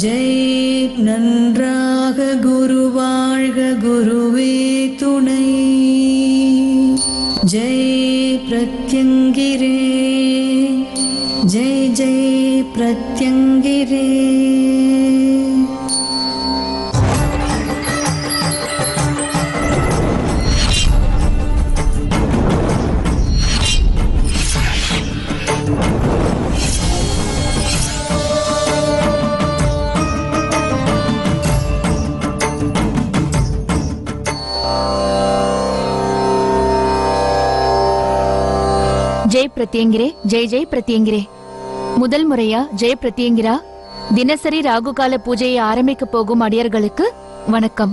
ஜெய் நன்றாக குரு வாழ்க குருவே துணை. ஜெய் பிரத்யங்கிரே. ஜெய் ஜெய் பிரத்யங்கிரே. பிரத்யங்கிரே ஜெய் ஜெய் பிரத்யங்கிரே. முதல் முறையா ஜெய பிரத்யங்கிரா? தினசரி ராகுகால பூஜையை ஆரம்பிக்க போகும் அடியர்களுக்கு வணக்கம்.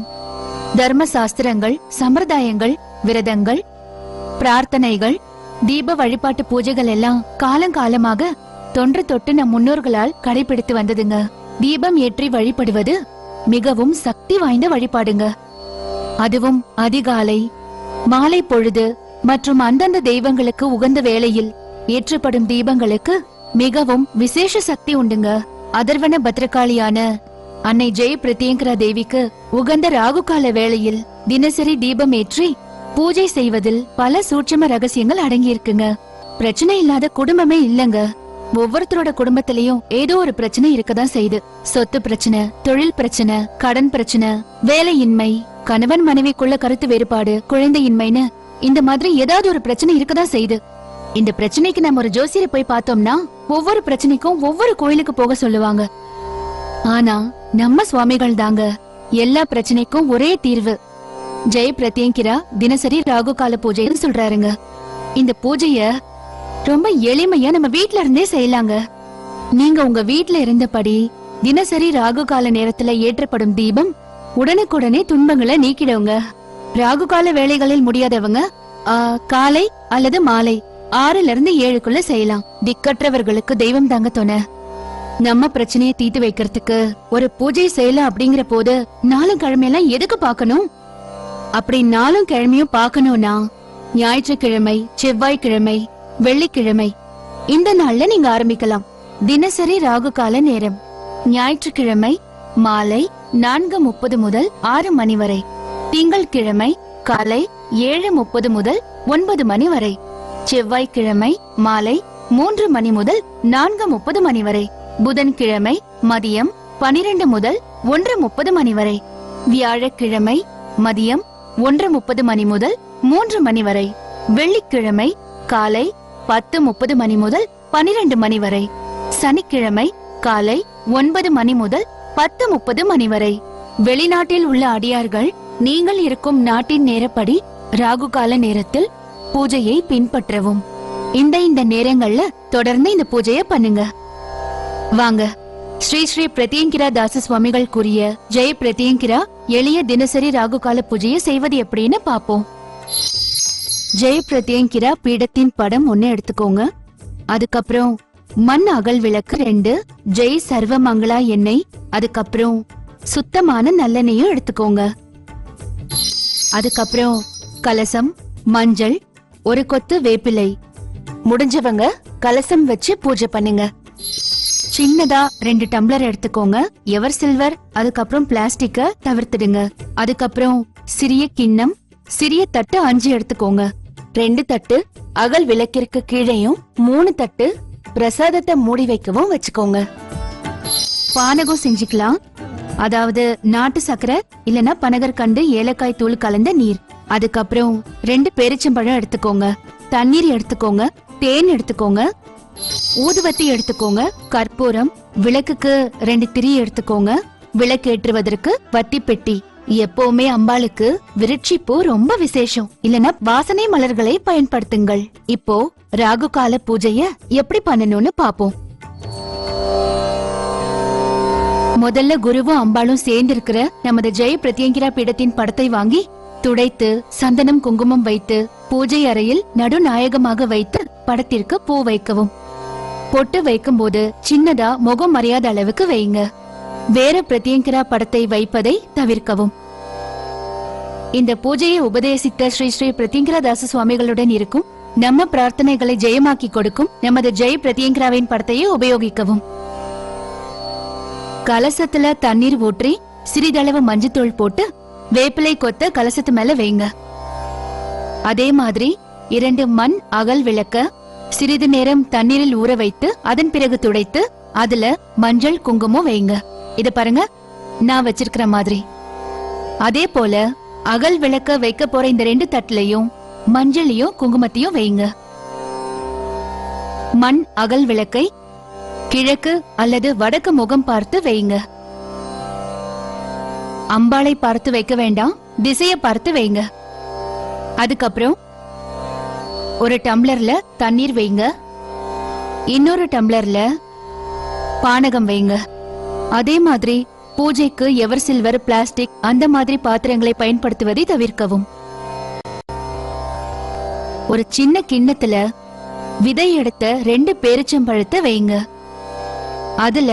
தர்ம சாஸ்திரங்கள் சம்பிரதாயங்கள் விரதங்கள் பிரார்த்தனைகள் தீப வழிபாட்டு பூஜைகள் எல்லாம் காலங்காலமாக தொன்று தொட்டு நம் முன்னோர்களால் கடைபிடித்து வந்ததுங்க. தீபம் ஏற்றி வழிபடுவது மிகவும் சக்தி வாய்ந்த வழிபாடுங்க. அதுவும் அதிகாலை மாலை பொழுது மற்றும் அந்தந்த தெய்வங்களுக்கு உகந்த வேளையில் ஏற்றப்படும் தீபங்களுக்கு மிகவும் விசேஷ சக்தி உண்டுங்க. அதர்வன பத்திரகாளியான அன்னை ஜெய் பிரத்யங்கரா தேவிக்கு உகந்த ராகுகால வேளையில் தினசரி தீபம் ஏற்றி பூஜை செய்வதில் பல சூட்சம ரகசியங்கள் அடங்கியிருக்குங்க. பிரச்சனை இல்லாத குடும்பமே இல்லங்க. ஒவ்வொருத்தரோட குடும்பத்திலயும் ஏதோ ஒரு பிரச்சனை இருக்கதான் செய்யுது சொத்து பிரச்சனை தொழில் பிரச்சனை கடன் பிரச்சனை வேலையின்மை கணவன் மனைவிக்குள்ள கருத்து வேறுபாடு குழந்தையின்மைன்னு இந்த மாதிரி ஏதாவது ஒரு பிரச்சனை இருக்கதா செய்யுது. இந்த பிரச்சனைக்கு நம்ம ஒரு ஜோசியரை போய் பார்த்தோம்னா ஒவ்வொரு பிரச்சனைக்கும் ஒவ்வொரு கோயிலுக்கு போக சொல்லுவாங்க. ஆனா நம்ம சுவாமிகள் தாங்க எல்லா பிரச்சனைக்கும் ஒரே தீர்வு. ஜெய பிரத்யங்கிரா தினசரி ராகு கால பூஜைன்னு சொல்றாருங்க. இந்த பூஜைய ரொம்ப எளிமையா நம்ம வீட்ல இருந்தே செய்யலாங்க. நீங்க உங்க வீட்ல இருந்தபடி தினசரி ராகு கால நேரத்துல ஏற்றப்படும் தீபம் உடனுக்குடனே துன்பங்களை நீக்கிடுங்க. ராகு கால வேலைகளில் முடியாதவங்க ஆ, காலை அல்லது மாலை ஆறுல இருந்து ஏழுக்குள்ள செய்யலாம். திக்கற்றவர்களுக்கு தெய்வம் தாங்க துணை. நம்ம பிரச்சனையை தீர்த்து வைக்கிறதுக்கு ஒரு பூஜை செய்யலாம் அப்படிங்கிற போது நாளும் கிழமையெல்லாம் எதுக்கு பாக்கணும் அப்படி நாளும் கிழமையும் பார்க்கணும்னா ஞாயிற்றுக்கிழமை செவ்வாய்க்கிழமை வெள்ளிக்கிழமை இந்த நாள்ல நீங்க ஆரம்பிக்கலாம். தினசரி ராகு கால நேரம். ஞாயிற்றுக்கிழமை மாலை நான்கு முப்பது முதல் ஆறு மணி வரை. திங்கள்கிழமை காலை ஏழு முப்பது முதல் ஒன்பது மணி வரை. செவ்வாய்க்கிழமை மாலை மூன்று மணி முதல் நான்கு முப்பது மணி வரை. புதன்கிழமை மதியம் பனிரெண்டு முதல் ஒன்று முப்பது மணி வரை. வியாழக்கிழமை மதியம் ஒன்று முப்பது மணி முதல் மூன்று மணி வரை. வெள்ளிக்கிழமை காலை பத்து முப்பது மணி முதல் பனிரெண்டு மணி வரை. சனிக்கிழமை காலை ஒன்பது மணி முதல் பத்து முப்பது மணி வரை. வெளிநாட்டில் உள்ள அடியார்கள் நீங்கள் இருக்கும் நாட்டின் நேரப்படி ராகு கால நேரத்தில் பூஜையை பின்பற்றவும். இந்த இந்த நேரங்கள்ல தொடர்ந்து இந்த பூஜைய பண்ணுங்க. வாங்க. ஸ்ரீ ஸ்ரீ பிரத்யங்கிரா தாச சுவாமிகள் கூறிய ஜெய பிரத்யங்கிரா எளிய தினசரி ராகு கால பூஜையை செய்வது எப்படின்னு பாப்போம். ஜெய பிரத்யங்கிரா பீடத்தின் படம் ஒண்ணு எடுத்துக்கோங்க. அதுக்கப்புறம் மண் அகல் விளக்கு ரெண்டு ஜெய் சர்வ மங்களா எண்ணெய். அதுக்கப்புறம் சுத்தமான நல்லெண்ணையும் எடுத்துக்கோங்க. அதுக்கப்புறம் கலசம் மஞ்சள் ஒரு கொத்து வேப்பிலை. முடிஞ்சவங்க கலசம் வச்சு பூஜை பண்ணுங்க. சின்னதா ரெண்டு டம்ளர் எடுத்துக்கோங்க. எவர் சில்வர் அதுக்கப்புறம் பிளாஸ்டிக்க தவிர்த்துடுங்க. அதுக்கப்புறம் சிறிய கிண்ணம் சிறிய தட்டு அஞ்சு எடுத்துக்கோங்க. ரெண்டு தட்டு அகல் விளக்கிற்கு கீழேயும் மூணு தட்டு பிரசாதத்தை மூடி வைக்கவும் வச்சுக்கோங்க. பானகம் செஞ்சுக்கலாம். அதாவது நாட்டு சக்கரை இல்லனா பனகற்கண்டு ஏலக்காய் தூள் கலந்த நீர். அதுக்கப்புறம் ரெண்டு பேரிச்சம்பழம் எடுத்துக்கோங்க. தண்ணீர் எடுத்துக்கோங்க. தேன் எடுத்துக்கோங்க. ஊதுவத்தி எடுத்துக்கோங்க. கற்பூரம் விளக்குக்கு ரெண்டு திரி எடுத்துக்கோங்க. விளக்கேற்றுவதற்கு வத்தி பெட்டி எப்பவுமே அம்பாளுக்கு விருட்சி பூ ரொம்ப விசேஷம். இல்லனா வாசனை மலர்களை பயன்படுத்துங்கள். இப்போ ராகு கால பூஜைய எப்படி பண்ணணும்னு பாப்போம். முதல்ல குருவும் அம்பாளும் சேர்ந்து இருக்கிற நமது ஜெய பிரத்யங்கிரா பீடத்தின் படத்தை வாங்கி துடைத்து சந்தனம் குங்குமம் வைத்து பூஜை அறையில் நடுநாயகமாக வைத்து படத்திற்கு பூ வைக்கவும். பொட்டு வைக்கும்போது சின்னதா முகம் மறையாத அளவுக்கு வைங்க வேற பிரத்யங்கிரா படத்தை வைப்பதை தவிர்க்கவும். இந்த பூஜையை உபதேசித்த ஸ்ரீ ஸ்ரீ பிரத்யங்கிரா தாச சுவாமிகளுடன் இருக்கும் நம்ம பிரார்த்தனைகளை ஜெயமாக்கி கொடுக்கும் நமது ஜெய் பிரத்யங்கிராவின் படத்தையே உபயோகிக்கவும். கலசத்துல தண்ணீர் ஊற்றி சிறிதளவு மஞ்சத்தூள் போட்டு வேப்பிலை கொத்த கலசத்து மேல வைங்க. அதே மாதிரி இரண்டு மண் அகல் விளக்க சிறிது நேரம் தண்ணீரில் ஊற வைத்து அதன் பிறகு துடைத்து அதுல மஞ்சள் குங்குமம் வைங்க. இத பாருங்க நான் வச்சிருக்கிற மாதிரி. அதே போல அகல் விளக்க வைக்க போற இந்த ரெண்டு தட்டுலயும் மஞ்சளையும் குங்குமத்தையும் வைங்க. மண் அகல் விளக்கை கிழக்கு அல்லது வடக்கு முகம் பார்த்து வைங்க அம்பாளை பார்த்து வைக்க வேண்டாம் திசைய பார்த்து வைங்க அதுக்கப்புறம் ஒரு டம்ளர்ல தண்ணீர் வைங்க இன்னொரு டம்ளர்ல பானகம் வைங்க அதே மாதிரி பூஜைக்கு எவர் சில்வர் பிளாஸ்டிக் அந்த மாதிரி பாத்திரங்களை பயன்படுத்துவதை தவிர்க்கவும். ஒரு சின்ன கிண்ணத்துல விதை எடுத்த ரெண்டு பேரிச்சம்பழத்தை வைங்க அதுல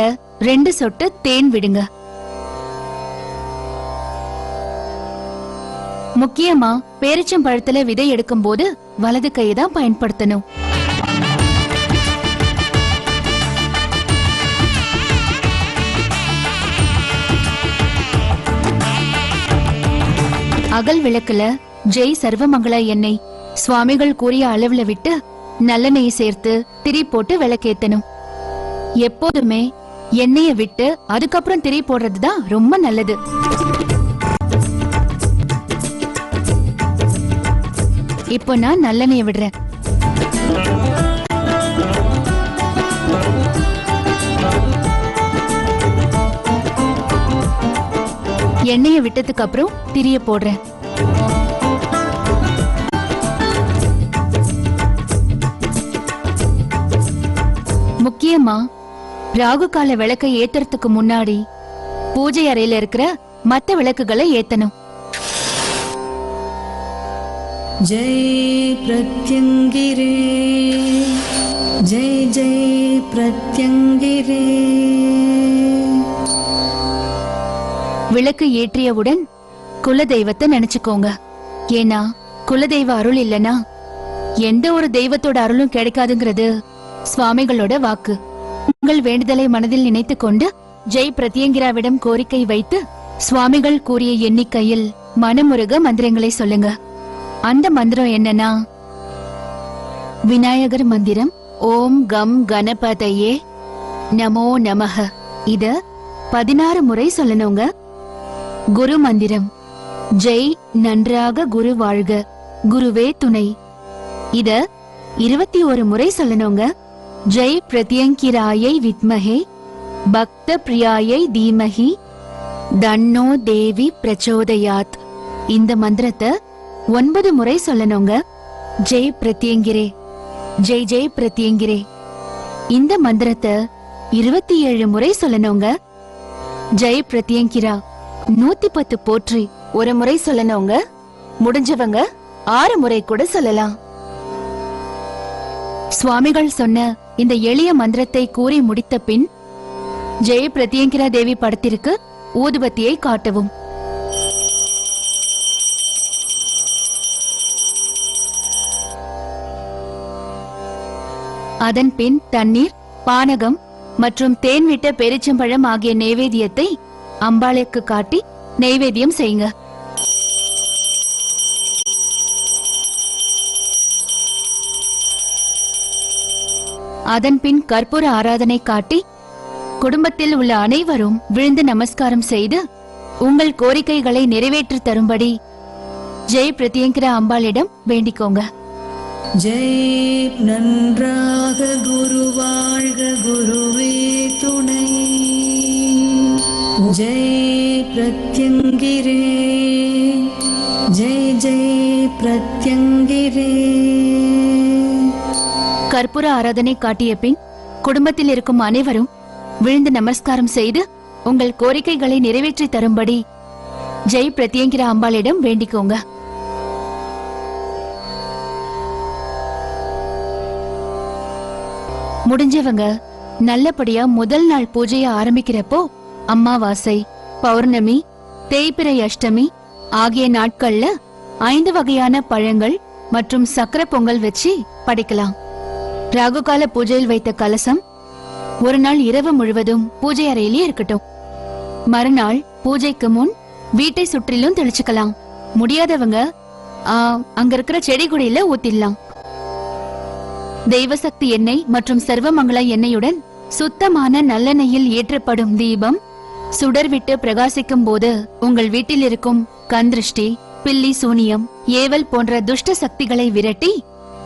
ரெண்டு சொட்டு தேன் விடுங்க. முக்கியமா பேரிச்சம்பழத்துல விதை எடுக்கும் போது வலது கையை தான் பயன்படுத்தணும். அகல் விளக்குல ஜெய் சர்வமங்களா எண்ணெய் சுவாமிகள் கூறிய அளவுல விட்டு நல்லெண்ணெய் சேர்த்து திரி போட்டு விளக்கேத்தணும். எப்போதுமே எண்ணெய விட்டு அதுக்கப்புறம் திரி போடுறதுதான் ரொம்ப நல்லது. இப்போ நான் நல்லெண்ணெய விடுறேன். எண்ணெய விட்டதுக்கு அப்புறம் திரிய போடுறேன். முக்கியமா ராகு கால விளக்கை ஏத்துறதுக்கு முன்னாடி பூஜை அறையில இருக்கிற மத்த விளக்குகளை ஏத்தணும். ஜெய் பிரத்யங்கிரே. ஜெய் ஜெய் பிரத்யங்கிரே. விளக்கு ஏற்றியவுடன் குலதெய்வத்தை நினைச்சுக்கோங்க. ஏன்னா குலதெய்வ அருள் இல்லனா எந்த ஒரு தெய்வத்தோட அருளும் கிடைக்காதுங்கிறது சுவாமிகளோட வாக்கு. உங்கள் வேண்டுதலை மனதில் நினைத்துக் கொண்டு ஜெய் பிரத்யங்கிராவிடம் கோரிக்கை வைத்து சுவாமிகள் கூறிய எண்ணிக்கையில் மனமுருக மந்திரங்களை சொல்லுங்க. அந்த மந்திரம் என்னன்னா? விநாயகர் மந்திரம் ஓம் கம் கணபதையே நமோ நமக இத பதினாறு முறை சொல்லணுங்க. குரு மந்திரம் ஜெய் நன்றாக குரு வாழ்க குருவே துணை. இத இருபத்தி ஒரு முறை சொல்லணுங்க. ஜெய் பிரத்யங்கிராயை வித்மஹே பக்த பிரியாயை தீமஹி தன்னோ தேவி பிரச்சோதயாத். இந்த மந்திரத்தை ஒன்பது முறை சொல்லணுங்க. ஜெய் பிரத்யங்கிரே ஜெய் ஜெய் பிரத்யங்கிரே. இந்த மந்திரத்தை இருபத்தி ஏழு முறை சொல்லணுங்க. ஜெய் பிரத்யங்கிரா நூத்தி பத்து போற்றி ஒரு முறை சொல்லணுங்க. முடிஞ்சவங்க ஆறு முறை கூட சொல்லலாம். சுவாமிகள் சொன்ன இந்த எளிய மந்திரத்தை கூறி முடித்த பின் ஜெய பிரத்யங்கிரா தேவி படத்திற்கு ஊதுபத்தியை காட்டவும். அதன் பின் தண்ணீர் பானகம் மற்றும் தேன் விட்ட பெருச்சம்பழம் ஆகிய நெய்வேத்தியத்தை அம்பாளுக்கு காட்டி நெய்வேத்தியம் செய்யுங்க. அதன்பின் கற்பூர ஆராதனை காட்டி குடும்பத்தில் உள்ள அனைவரும் விழுந்து நமஸ்காரம் செய்து உங்கள் கோரிக்கைகளை நிறைவேற்றி தரும்படி ஜெய் பிரத்யங்கிர அம்பாளிடம் வேண்டிக்கோங்க. ஜெய் நன்றாக குரு வாழ்க குருவே துணை. ஜெய் பிரத்யங்கிரே. ஜெய் ஜெய் பிரத்யங்க கற்பூர ஆராதனை காட்டிய பின் குடும்பத்தில் இருக்கும் அனைவரும் விழுந்து நமஸ்காரம் செய்து உங்கள் கோரிக்கைகளை நிறைவேற்றி தரும்படி ஜெய் பிரத்யங்கிற அம்பாளிடம் வேண்டிக்கோங்க. முடிஞ்சவங்க நல்லபடியா முதல் நாள் பூஜைய ஆரம்பிக்கிறப்போ அம்மாவாசை பௌர்ணமி தேய்பிறை அஷ்டமி ஆகிய நாட்கள்ல ஐந்து வகையான பழங்கள் மற்றும் சக்கர பொங்கல் வச்சு படைக்கலாம். ராகுகால பூஜையில் வைத்த கலசம் ஒரு நாள் இரவு முழுவதும் பூஜை அறையிலே இருக்கட்டும். மறுநாள் பூஜைக்கு முன் வீட்டை சுற்றிலும் தெளிச்சுக்கலாம். முடியாதவங்க ஆ, அங்க இருக்கிற செடி குடியில ஊத்திடலாம். தெய்வசக்தி எண்ணெய் மற்றும் சர்வமங்கள எண்ணெயுடன் சுத்தமான நல்லெண்ணெயில் ஏற்றப்படும் தீபம் சுடர்விட்டு பிரகாசிக்கும் போது உங்கள் வீட்டில் இருக்கும் கந்திருஷ்டி பில்லி சூனியம் ஏவல் போன்ற துஷ்ட சக்திகளை விரட்டி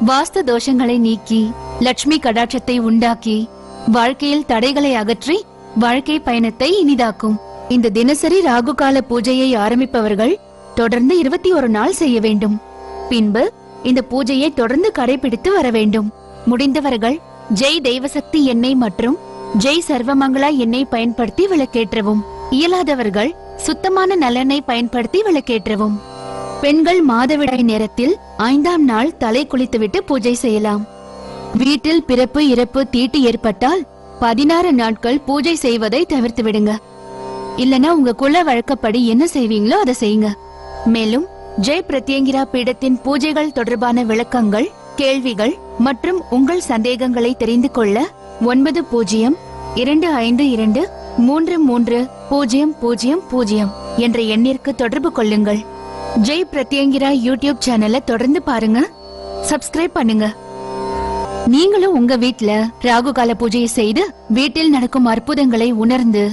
வாஸ்து தோஷங்களை நீக்கி லட்சுமி கடாட்சத்தை உண்டாக்கி வாழ்க்கையில் தடைகளை அகற்றி வாழ்க்கை பயணத்தை இனிதாக்கும். இந்த தினசரி ராகுகால பூஜையை ஆரம்பிப்பவர்கள் தொடர்ந்து இருபத்தி ஒரு நாள் செய்ய வேண்டும். பின்பு இந்த பூஜையை தொடர்ந்து கடைபிடித்து வர வேண்டும். முடிந்தவர்கள் ஜெய் தெய்வசக்தி எண்ணெய் மற்றும் ஜெய் சர்வமங்களா எண்ணெய் பயன்படுத்தி விளக்கேற்றவும். இயலாதவர்கள் சுத்தமான நல்லெண்ணெய் பயன்படுத்தி விளக்கேற்றவும். பெண்கள் மாதவிடாய் நேரத்தில் ஐந்தாம் நாள் தலை குளித்துவிட்டு பூஜை செய்யலாம். வீட்டில் பிறப்பு இறப்பு தீட்டு ஏற்பட்டால் பதினாறு நாட்கள் பூஜை செய்வதை தவிர்த்து விடுங்க. இல்லனா உங்க குல வழக்கப்படி என்ன செய்வீங்களோ அதை செய்யுங்க. மேலும் ஜெய் பிரத்யங்கிரா பீடத்தின் பூஜைகள் தொடர்பான விளக்கங்கள் கேள்விகள் மற்றும் உங்கள் சந்தேகங்களை தெரிந்து கொள்ள ஒன்பது பூஜ்ஜியம் இரண்டு ஐந்து இரண்டு மூன்று மூன்று பூஜ்ஜியம் பூஜ்ஜியம் பூஜ்ஜியம் என்ற எண்ணிற்கு தொடர்பு கொள்ளுங்கள். ஜெய் பிரத்யங்கிரா யூடியூப் சேனலை தொடர்ந்து பாருங்க. சப்ஸ்கிரைப் பண்ணுங்க. நீங்களும் உங்க வீட்ல ராகு கால பூஜையை செய்து வீட்டில் நடக்கும் அற்புதங்களை உணர்ந்து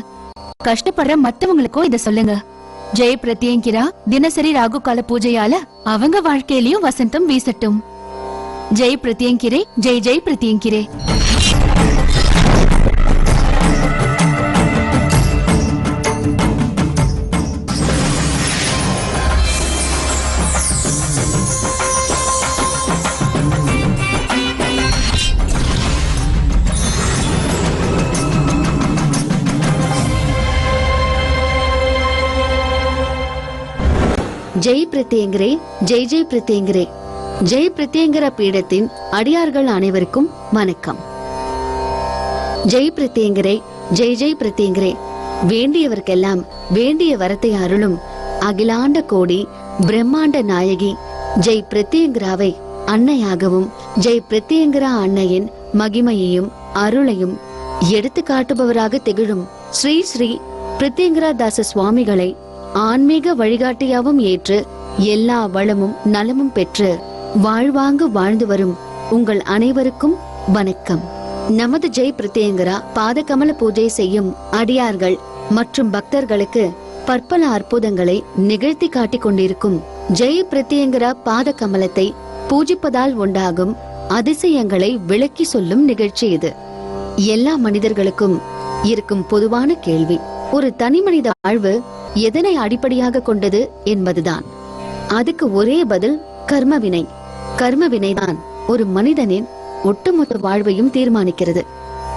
கஷ்டப்படுற மத்தவங்களுக்கும் இத சொல்லுங்க. ஜெய் பிரத்யங்கிரா தினசரி ராகு கால பூஜையால அவங்க வாழ்க்கையிலயும் வசந்தம் வீசட்டும். ஜெய் பிரத்யங்கிரே ஜெய் ஜெய் பிரத்யங்கிரே. ஜெய் பிரத்யங்கரே ஜெய் ஜெய் பிரத்யங்கரே. ஜெய் பிரத்யங்கர பீடத்தின் அடியார்கள் அனைவருக்கும் வணக்கம். ஜெய் பிரத்யங்கரே ஜெய் ஜெய் பிரத்யேங்கரே. வேண்டியவர்க்கெல்லாம் வேண்டிய வரத்தை அருளும் அகிலாண்ட கோடி பிரம்மாண்ட நாயகி ஜெய் பிரத்யங்கராவை அன்னையாகவும் ஜெய் பிரத்யங்கரா அன்னையின் மகிமையையும் அருளையும் எடுத்து காட்டுபவராக திகழும் ஸ்ரீ ஸ்ரீ பிரத்யங்கரா தாச சுவாமிகளை ஆன்மீக வழிகாட்டியாவும் ஏற்று எல்லா வளமும் நலமும் பெற்று வாழ்வாங்கு வாழ்ந்து வரும் உங்கள் அனைவருக்கும் வணக்கம். நமது ஜெய் பிரத்யங்கரா பாதகமல பூஜை செய்யும் அடியார்கள் மற்றும் பக்தர்களுக்கு பற்பல அற்புதங்களை நிகழ்த்தி காட்டிக் கொண்டிருக்கும் ஜெய் பிரத்யங்கரா பாத கமலத்தை பூஜிப்பதால் உண்டாகும் அதிசயங்களை விளக்கி சொல்லும் நிகழ்ச்சி இது. எல்லா மனிதர்களுக்கும் இருக்கும் பொதுவான கேள்வி. ஒரு தனி மனித வாழ்வு எதனை அடிப்படையாக கொண்டது என்பதுதான். அதுக்கு ஒரே பதில் கர்மவினை. கர்மவினைதான் ஒரு மனிதனின் ஒட்டுமொத்த வாழ்வையும் தீர்மானிக்கிறது.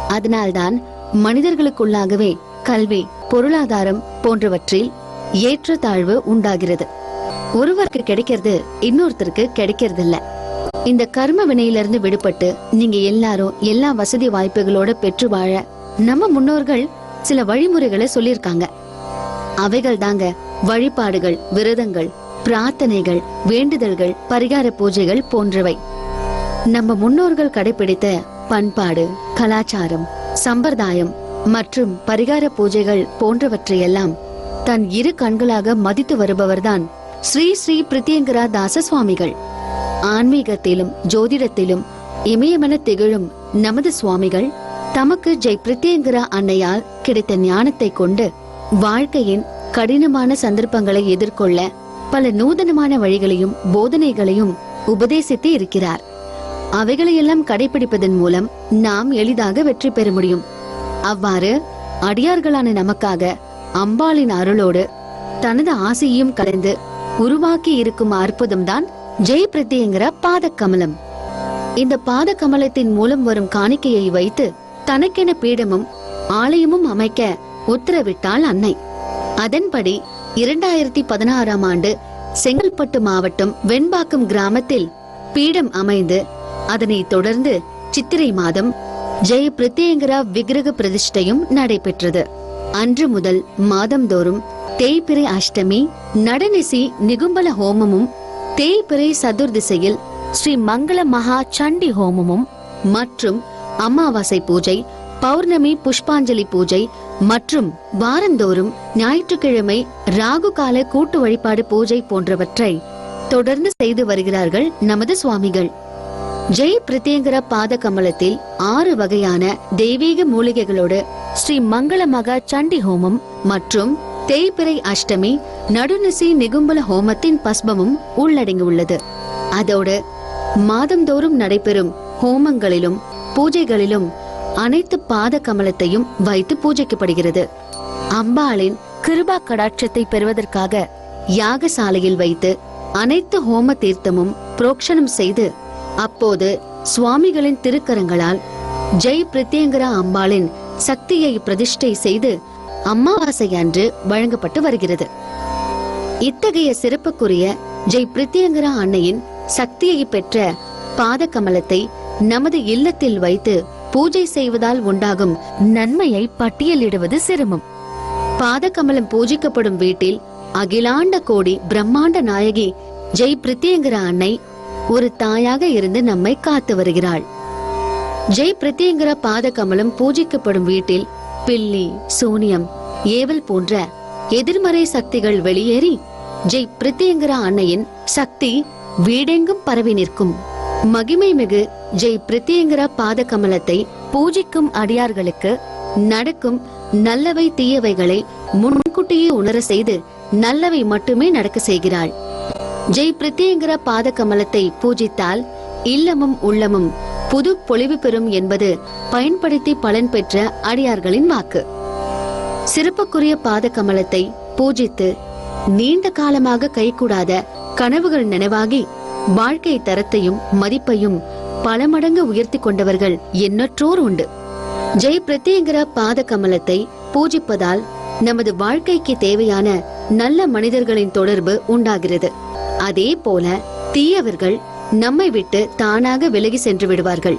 அதனால்தான் மனிதர்களுக்குள்ளாகவே கல்வி பொருளாதாரம் போன்றவற்றில் ஏற்றத்தாழ்வு உண்டாகிறது. ஒருவருக்கு கிடைக்கிறது இன்னொருத்தருக்கு கிடைக்கிறது இல்ல இந்த கர்ம வினையிலிருந்து விடுபட்டு நீங்க எல்லாரும் எல்லா வசதி வாய்ப்புகளோட பெற்று வாழ நம்ம முன்னோர்கள் சில வழிமுறைகளை சொல்லியிருக்காங்க. அவைகள் தாங்க வழிபாடுகள் விரதங்கள் பிரார்த்தனைகள் வேண்டுதல்கள் பரிகார பூஜைகள் போன்றவை. நம்ம முன்னோர்கள் கடைபிடித்த பண்பாடு கலாச்சாரம் சம்பிரதாயம் மற்றும் பரிகார பூஜைகள் போன்றவற்றையெல்லாம் தன் இரு கண்களாக மதித்து வருபவர்தான் ஸ்ரீ ஸ்ரீ பிரித்தியங்கரா தாச சுவாமிகள் ஆன்மீகத்திலும் ஜோதிடத்திலும் இமயமென திகழும் நமது சுவாமிகள் தமக்கு ஜெய் பிரித்தியங்கரா அன்னையால் கிடைத்த ஞானத்தை கொண்டு வாழ்க்கையின் கடினமான சந்தர்ப்பங்களை எதிர்கொள்ள பல நூதனமான வழிகளையும் போதனைகளையும் உபதேசித்து இருக்கிறார். அவைகளையெல்லாம் கடைபிடிப்பதன் மூலம் நாம் எளிதாக வெற்றி பெற முடியும். அவ்வாறு அடியார்களான நமக்காக அம்பாளின் அருளோடு தனது ஆசையையும் கலந்து உருவாக்கி இருக்கும் அற்புதம்தான் ஜெய் பிரத்யங்கிற பாதக்கமலம். இந்த பாதகமலத்தின் மூலம் வரும் காணிக்கையை வைத்து தனக்கென பீடமும் ஆலயமும் அமைக்க உத்தரவிட்டாள் அன்னை. அதன்படி இரண்டாயிரத்தி பதினாறாம் ஆண்டு செங்கல்பட்டு மாவட்டம் வெண்பாக்கம் கிராமத்தில் பீடம் அமைந்து அதனைத் தொடர்ந்து சித்திரை மாதம் ஜெய பிரத்யங்கரா விக்கிரக பிரதிஷ்டையும் நடைபெற்றது. அன்று முதல் மாதந்தோறும் தேய்பிரை அஷ்டமி நடனிசி நிகும்பல ஹோமமும் தேய்பிறை சதுர்திசையில் ஸ்ரீ மங்கள மகா சண்டி ஹோமமும் மற்றும் அமாவாசை பூஜை பௌர்ணமி புஷ்பாஞ்சலி பூஜை மற்றும் வாரந்தோறும் ஞாயிற்றுக்கிழமை ராகு கால கூட்டு வழிபாடு பூஜை போன்றவற்றை தொடர்ந்து செய்து வருகிறார்கள் நமது சுவாமிகள். ஜெய் பிரத்யங்கர பாத கமலத்தில் ஆறு வகையான தெய்வீக மூலிகைகளோடு ஸ்ரீ மங்கள மகா சண்டி ஹோமம் மற்றும் தேய்பிறை அஷ்டமி நடுநிசி நிகும்பல ஹோமத்தின் பஸ்பமும் உள்ளடங்கியுள்ளது. அதோடு மாதந்தோறும் நடைபெறும் ஹோமங்களிலும் பூஜைகளிலும் அனைத்து பாத கமலத்தையும் வைத்து பூஜைக்கப்படுகிறது. அம்பாளின் கிருபா கடாட்சத்தை பெறுவதற்காக யாகசாலையில் வைத்து அனைத்து ஹோம தீர்த்தமும் புரோக்ஷனம் செய்து அப்போது சுவாமிகளின் திருக்கரங்களால் ஜெய் பிரத்யங்கரா அம்பாளின் சக்தியை பிரதிஷ்டை செய்து அமாவாசை அன்று வழங்கப்பட்டு வருகிறது. இத்தகைய சிறப்புக்குரிய ஜெய் பிரத்யங்கரா அன்னையின் சக்தியை பெற்ற பாத கமலத்தை நமது இல்லத்தில் வைத்து பூஜை செய்வதால் உண்டாகும் நன்மையை பட்டியலிடுவது சிரமம். பாதகமலம் பூஜிக்கப்படும் வீட்டில் அகிலாண்ட கோடி பிரம்மாண்ட நாயகி ஜெய் பிரத்யங்கர அன்னை ஒரு தாயாக இருந்து நம்மை காத்து வருகிறாள். ஜெய் பிரத்யங்கர பாதகமலம் பூஜிக்கப்படும் வீட்டில் பில்லி சூனியம் ஏவல் போன்ற எதிர்மறை சக்திகள் வெளியேறி ஜெய் பிரத்யங்கர அன்னையின் சக்தி வீடெங்கும் பரவி நிற்கும். மகிமை மிகு ஜெய் பிரத்யங்கர பாத கமலத்தை பூஜிக்கும் அடியார்களுக்கு நடக்கும் நல்லவை தீயவைகளை முன்கூட்டியே உணர செய்து நல்லவை மட்டுமே நடக்க செய்கிறாள். ஜெய் பிரத்யங்கர பாத கமலத்தை பூஜித்தால் இல்லமும் உள்ளமும் புது பொலிவு பெறும் என்பது பயன்படுத்தி பலன் பெற்ற அடியார்களின் வாக்கு. சிறப்புக்குரிய பாத கமலத்தை பூஜித்து நீண்ட காலமாக கைகூடாத கனவுகள் நினைவாகி வாழ்க்கை தரத்தையும் மதிப்பையும் பல மடங்கு உயர்த்தி கொண்டவர்கள் எண்ணற்றோர் உண்டு. ஜெய் பிரத்யங்கர பாத கமலத்தை பூஜிப்பதால் நமது வாழ்க்கைக்கு தேவையான நல்ல மனிதர்களின் தொடர்பு உண்டாகிறது. அதே போல தீயவர்கள் நம்மை விட்டு தானாக விலகி சென்று விடுவார்கள்.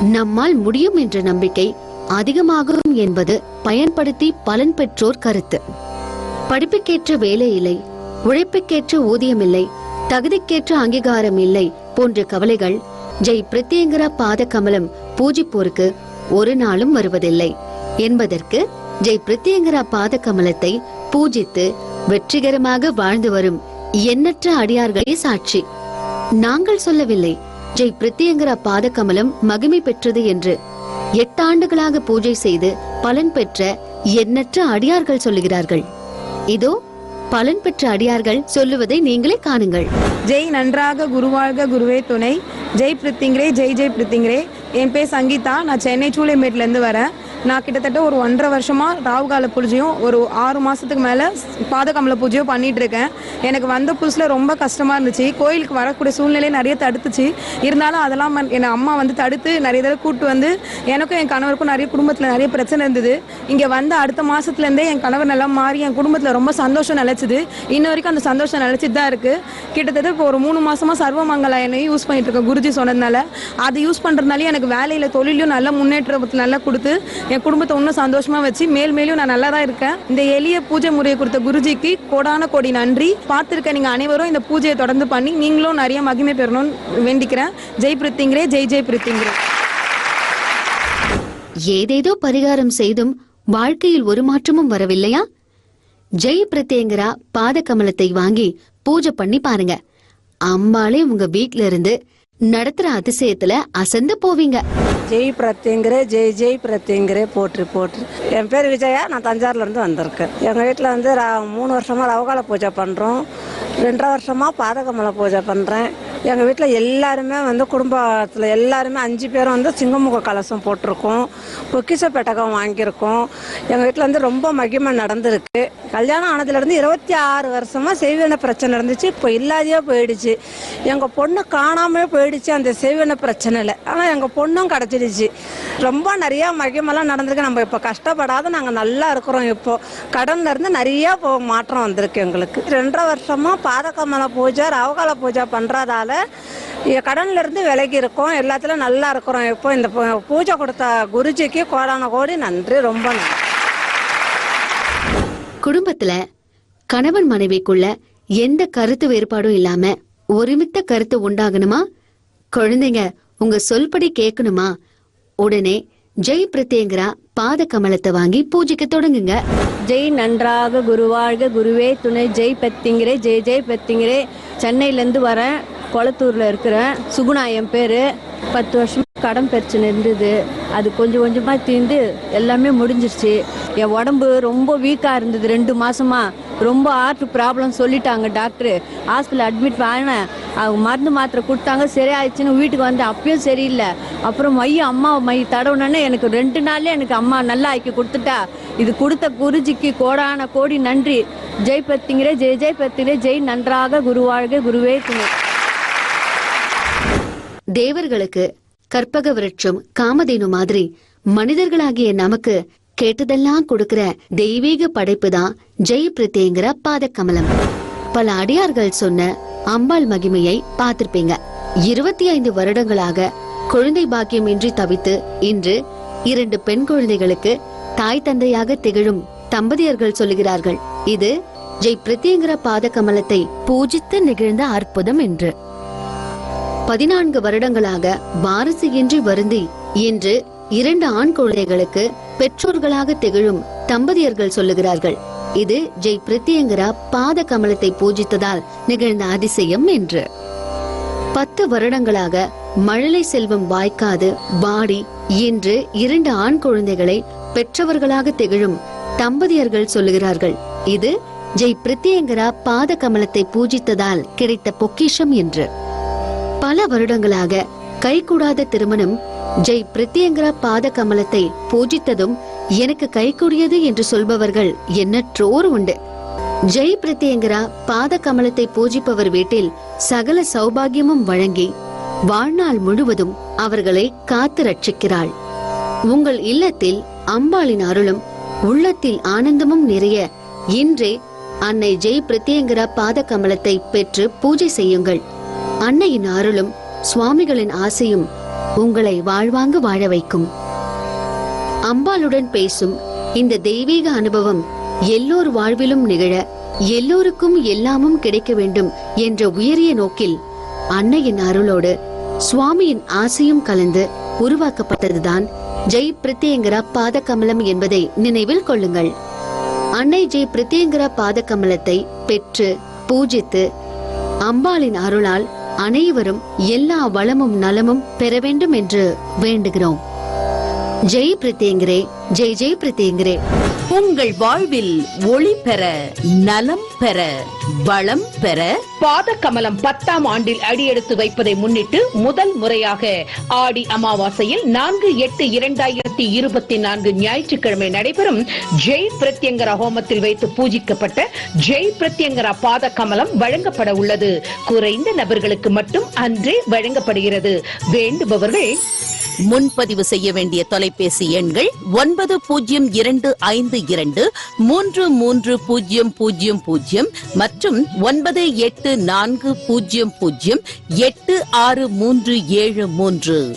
நம்மால் முடியும் என்ற நம்பிக்கை அதிகமாகும் என்பது பயன்படுத்தி பலன் பெற்றோர் கருத்து. படிப்புக்கேற்ற வேலை இல்லை உழைப்புக்கேற்ற ஊதியம் இல்லை தகுதிக்கேற்ற அங்கீகாரம் இல்லை போன்ற கவலைகள் ஜெய் பிரத்யங்கரா பாத கமலம் பூஜிப்போருக்கு ஒரு நாளும் வருவதில்லை. என்பதற்கு ஜெய் பிரத்யங்கரா பாத கமலத்தை பூஜித்து வெற்றிகரமாக வாழ்ந்து வரும் எண்ணற்ற அடியார்களே சாட்சி. நாங்கள் சொல்லவில்லை ஜெய் பிரத்யங்கரா பாத கமலம் மகிமை பெற்றது என்று. எட்டாண்டுகளாக பூஜை செய்து பலன் பெற்ற எண்ணற்ற அடியார்கள் சொல்லுகிறார்கள். இதோ பலன் பெற்ற அடியார்கள் சொல்லுவதை நீங்களே காணுங்கள். ஜெய் நன்றாக குருவாழ்க குருவே துணை. ஜெய் பிரித்திங்ரே ஜெய் ஜெய் பிரித்திங்ரே என் பேர் சங்கீதா. நான் சென்னை சூளைமேட்லேருந்து வரேன். நான் கிட்டத்தட்ட ஒரு ஒன்றரை வருஷமாக ராவுகால பூஜையும் ஒரு ஆறு மாதத்துக்கு மேலே பாதகமல பூஜையும் பண்ணிகிட்டு இருக்கேன் எனக்கு வந்த புதுசில் ரொம்ப கஷ்டமாக இருந்துச்சு. கோயிலுக்கு வரக்கூடிய சூழ்நிலையை நிறைய தடுத்துச்சு. இருந்தாலும் அதெல்லாம் என் அம்மா வந்து தடுத்து நிறைய தடவை கூப்பிட்டு வந்து எனக்கும் என் கணவருக்கும் நிறைய குடும்பத்தில் நிறைய பிரச்சனை இருந்தது. இங்கே வந்து அடுத்த மாதத்துலேருந்தே என் கணவர் நல்லா மாறி என் குடும்பத்தில் ரொம்ப சந்தோஷம் நிலச்சிது. இன்ன வரைக்கும் அந்த சந்தோஷம் நிலச்சிட்டு தான் இருக்குது கிட்டத்தட்ட இப்போ ஒரு மூணு மாதமாக சர்வமங்கல எண்ணெய் யூஸ் பண்ணிட்டு இருக்கேன் குருஜி சொன்னதுனால. அது யூஸ் பண்ணுறதுனாலே எனக்கு வேலையில் தொழிலையும் நல்ல முன்னேற்றத்தில் நல்லா கொடுத்து என் குடும்பத்தை இன்னும் சந்தோஷமா வச்சு மேல் மேலும் நான் நல்லா தான் இருக்கேன். இந்த எளிய பூஜை முறையை கொடுத்த குருஜிக்கு கோடான கோடி நன்றி. பார்த்துருக்க நீங்கள் அனைவரும் இந்த பூஜையை தொடர்ந்து பண்ணி நீங்களும் நிறைய மகிமை பெறணும்னு வேண்டிக்கிறேன். ஜெய் பிரித்திங்கிறே ஜெய் ஜெய் பிரித்திங்கிறே ஏதேதோ பரிகாரம் செய்தும் வாழ்க்கையில் ஒரு மாற்றமும் வரவில்லையா? ஜெய் பிரத்யங்கரா பாத கமலத்தை வாங்கி பூஜை பண்ணி பாருங்க. அம்பாளே உங்க வீட்ல இருந்து நடத்துற அதிசயத்துல அசந்து போவீங்க. ஜெய் பிரத்திங்கிற ஜெய் ஜெய் பிரத்யங்கரே போற்று போற்று. என் பேர் விஜயா நான் தஞ்சாவூர்ல இருந்து வந்திருக்கேன். எங்கள் வீட்டில் வந்து ரா- மூணு வருஷமா ரவகால பூஜை பண்ணுறோம் ரெண்டரை வருஷமா பாதகமலை பூஜை பண்ணுறேன் எங்கள் வீட்டில் எல்லாருமே வந்து குடும்பத்தில் எல்லாருமே அஞ்சு பேரும் வந்து சிங்கமுக கலசம் போட்டிருக்கோம். பொக்கிஷ பெட்டகம் வாங்கியிருக்கோம். எங்கள் வீட்டில் வந்து ரொம்ப மகிமை நடந்திருக்கு. கல்யாணம் ஆனதுலேருந்து இருபத்தி ஆறு வருஷமாக செய்வின பிரச்சனை இருந்துச்சு. இப்போ இல்லாதையே போயிடுச்சு. எங்கள் பொண்ணு காணாமே போயிடுச்சு அந்த செய்வின பிரச்சனையில். ஆனால் எங்கள் பொண்ணும் கிடச்சிடுச்சு. ரொம்ப நிறையா மகிமெல்லாம் நடந்திருக்கு. நம்ம இப்போ கஷ்டப்படாத நாங்கள் நல்லா இருக்கிறோம் இப்போது கடன்லேருந்து நிறையா மாற்றம் வந்திருக்கு எங்களுக்கு. ரெண்டரை வருஷமாக பாதக்கமலை பூஜை ரவகால பூஜை பண்ணுறதால கடன்ல இருந்து விலகி இருக்கோம். எல்லாத்துலயும் நல்லா இருக்கிறோம். இப்போ இந்த பூஜை கொடுத்த குருஜிக்கு கோடான கோடி நன்றி. ரொம்ப நன்றி. குடும்பத்துல கணவன் மனைவிக்குள்ள எந்த கருத்து வேறுபாடும் இல்லாம ஒருமித்த கருத்து உண்டாகணுமா? குழந்தைங்க உங்க சொல்படி கேட்கணுமா? உடனே ஜெய் பிரத்யங்கரா பாத கமலத்தை வாங்கி பூஜைக்க தொடங்குங்க. ஜெய் நன்றாக குருவாழ்க குருவே துணை. ஜெய் பெத்திங்கிறே ஜெய் ஜெய் பெத்திங்கிறே சென்னையிலேருந்து வரேன். கொளத்தூரில் இருக்கிறேன் சுகுணா என் பேர். பத்து வருஷம் கடன் பிரச்சனை இருந்தது. அது கொஞ்சம் கொஞ்சமாக தீர்ந்து எல்லாமே முடிஞ்சிருச்சு. என் உடம்பு ரொம்ப வீக்காக இருந்தது ரெண்டு மாசமா. ரொம்ப ஹார்ட் ப்ராப்ளம் சொல்லிட்டாங்க டாக்டர் ஹாஸ்பிட்டல் அட்மிட் ஆனேன் அவங்க மருந்து மாத்திரை கொடுத்தாங்க. சரியாயிடுச்சுன்னு வீட்டுக்கு வந்து அப்பயும் சரியில்லை. அப்புறம் மைய அம்மா மை தடவுனோன்னே எனக்கு ரெண்டு நாள்ல எனக்கு அம்மா நல்லா ஆக்கி கொடுத்துட்டா. இது கொடுத்த குருஜிக்கு கோடான கோடி நன்றி. ஜெய் பத்திங்கிறே ஜெய் ஜெய் பத்திங்கிறே ஜெய் நன்றாக குருவாழ்க குருவே துணை. தேவர்களுக்கு கற்பக விருட்சம் காமதேனு மாதிரி மனிதர்களாகிய நமக்கு கேட்டதெல்லாம் கொடுக்கிற தெய்வீக படைப்பு தான் ஜெய் பிரத்தேங்கிற பாத கமலம் பல அடியார்கள் சொன்ன அம்பாள் மகிமையை பார்த்திருப்பீங்க. இருபத்தி ஐந்து வருடங்களாக குழந்தை பாக்கியம் இன்றி தவித்து இன்று இரண்டு பெண் குழந்தைகளுக்கு தாய் தந்தையாக திகழும் தம்பதியர்கள் சொல்லுகிறார்கள். இது ஜெய் பிரத்யேங்கிற பாதகமலத்தை பூஜித்து நிகழ்ந்த அற்புதம் என்று. பதினான்கு வருடங்களாக வாரிசு வருந்தி இன்று இரண்டு ஆண் குழந்தைகளுக்கு பெற்றோர்களாக திகழும் தம்பதியர்கள் சொல்லுகிறார்கள். இது ஜெய் பிரத்யங்கரா பாத கமலத்தை பூஜித்ததால் நிகழ்ந்த அதிசயம் என்று. பத்து வருடங்களாக மழலை செல்வம் வாய்க்காது வாடி என்று இரண்டு ஆண் குழந்தைகளை பெற்றவர்களாக திகழும் தம்பதியர்கள் சொல்லுகிறார்கள். இது ஜெய் பிரத்யங்கரா பாத கமலத்தை பூஜித்ததால் கிடைத்த பொக்கிஷம் என்று. பல வருடங்களாக கைகூடாத திருமணம் ஜெய் பிரத்யங்கரா பாத கமலத்தை பூஜித்ததும் எனக்கு கைகூடியது என்று சொல்பவர்கள் எண்ணற்றோர் உண்டு. ஜெய் பிரத்யங்கரா பாத கமலத்தை பூஜிப்பவர் வீட்டில் சகல சௌபாகியமும் வழங்கி வாழ்நாள் முழுவதும் அவர்களை காத்து ரட்சிக்கிறாள். உங்கள் இல்லத்தில் அம்பாளின் அருளும் உள்ளத்தில் ஆனந்தமும் நிறைய இன்றே அன்னை ஜெய் பிரத்யங்கரா பாத கமலத்தை பெற்று பூஜை செய்யுங்கள். அன்னையின் அருளும் சுவாமிகளின் ஆசையும் உங்களை வாழ்வாங்கு வாழ வைக்கும். அம்பாளுடன் பேசும் இந்த தெய்வீக அனுபவம் எல்லோர் வாழ்விலும் நிகழ எல்லோருக்கும் எல்லாமும் கிடைக்க வேண்டும் என்ற உயரிய நோக்கில் அன்னையின் அருளோடு சுவாமியின் ஆசையும் கலந்து உருவாக்கப்பட்டதுதான் ஜெய் பிரத்யங்கரா பாத கமலம் என்பதை நினைவில் கொள்ளுங்கள். அன்னை ஜெய் பிரத்யங்கரா பாத கமலத்தை பெற்று பூஜித்து அம்பாளின் அருளால் அனைவரும் எல்லா வளமும் நலமும் பெற வேண்டும் என்று வேண்டுகிறோம். ஜெய் பிரத்யங்கரே ஜெய் ஜெய் பிரத்யங்கரே. உங்கள் வாழ்வில் ஒளி பெற நலம் பெற வளம் பெற பாத கமலம் பத்தாம் ஆண்டில் அடியெடுத்து வைப்பதை முன்னிட்டு முதல் முறையாக ஆடி அமாவாசையில் நான்கு எட்டு இரண்டாயிரத்தி இருபத்தி நான்கு ஞாயிற்றுக்கிழமை நடைபெறும் ஜெய் பிரத்யங்கரா ஹோமத்தில் வைத்து பூஜிக்கப்பட்ட ஜெய் பிரத்யங்கரா பாத கமலம் வழங்கப்பட உள்ளது. குறைந்த நபர்களுக்கு மட்டும் அன்றே வழங்கப்படுகிறது. வேண்டுபவர்கள் முன்பதிவு செய்ய வேண்டிய தொலைபேசி எண்கள் ஒன்பது பூஜ்ஜியம் இரண்டு ஐந்து இரண்டு மூன்று மூன்று பூஜ்ஜியம் பூஜ்ஜியம் பூஜ்ஜியம் மற்றும் ஒன்பது எட்டு நான்கு பூஜ்ஜியம் பூஜ்ஜியம் எட்டு ஆறு மூன்று ஏழு மூன்று.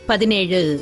பதினேழு.